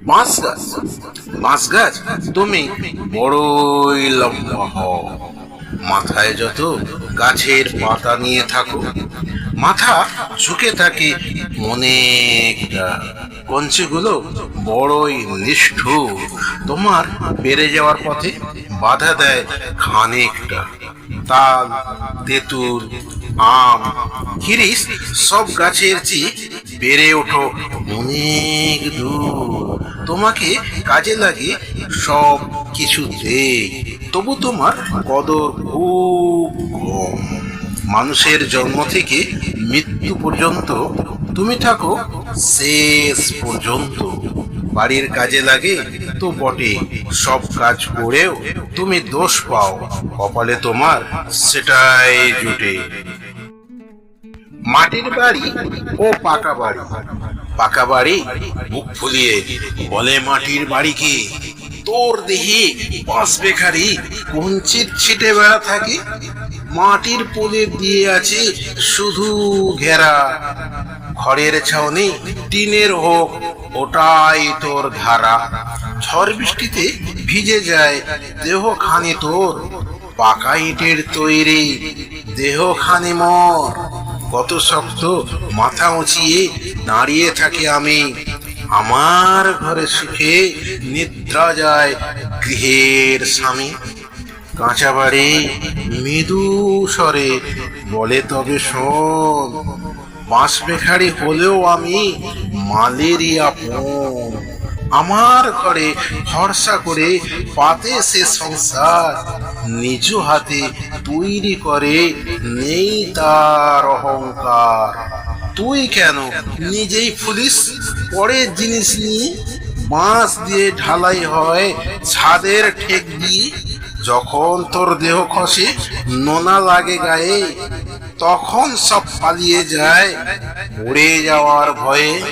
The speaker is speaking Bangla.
বাঁশ গাছ বাঁশ গাছ তুমি বড়ই লম্বা হও। মাথায় যত গাছের পাতা নিয়ে থাকো, মাথা ঝুঁকে থাকে অনেকটা। কঞ্চিগুলো বড়ই নিষ্ঠুর। তোমার বেড়ে যাওয়ার পথে বাধা দেয় খানিকটা। তাল, তেঁতুল, আম খিরিস সব গাছের চেয়ে বেড়ে ওঠো। অনেক দূর। তোমাকে কাজে লাগে সব কিছুতে তবু তোমার কদর খুব কম। মানুষের জন্ম থেকে মৃত্যু পর্যন্ত তুমি থাকো শেষ পর্যন্ত। বাড়ির কাজে লাগে তো বটে। সব কাজ করেও তুমি দোষ পাও। কপালে তোমার সেটাই জুটে। মাটির বাড়ি ও পাকা বাড়ি? পাকা বাড়ি? মুখ ফুলিয়ে বলে, মাটির বাড়িকে তোর দেহে পাঁচ বেখারি কঞ্চিত ছিটে বেড়া থাকে? মাটির পোলে দিয়ে আছে শুধু ঘেরা। ঘরের ছাউনি টিনের হোক, ওটাই তোর ধারা। ঝড় বৃষ্টিতে ভিজে যায় দেহ খানি তোর। পাকা ইটের তৈরি দেহ খানি মর। কত শক্ত মাথা উঁচিয়ে দাঁড়িয়ে থাকি আমি। আমার ঘরে সুখে নিদ্রা যায় গৃহের স্বামী। কাঁচা বাড়ি মৃদু স্বরে বলে, তবে শোন বাঁশ বেখারি হলেও আমি মালেরিয়া পণ আমার ঘরে ভরসা করে পাতে সে সংসার। নিজ হাতে তৈরি করে, নেই তার অহংকার। তুই কেন নিজেই ফুলিস? পরের জিনিস নিয়ে বাঁশ দিয়ে ঢালাই হয় ছাদের ঠেক দিয়ে। যখন তোর দেহ খসে, নোনা লাগে গায়ে, তখন সব পালিয়ে যায়। উড়ে যাওয়ার ভয়ে।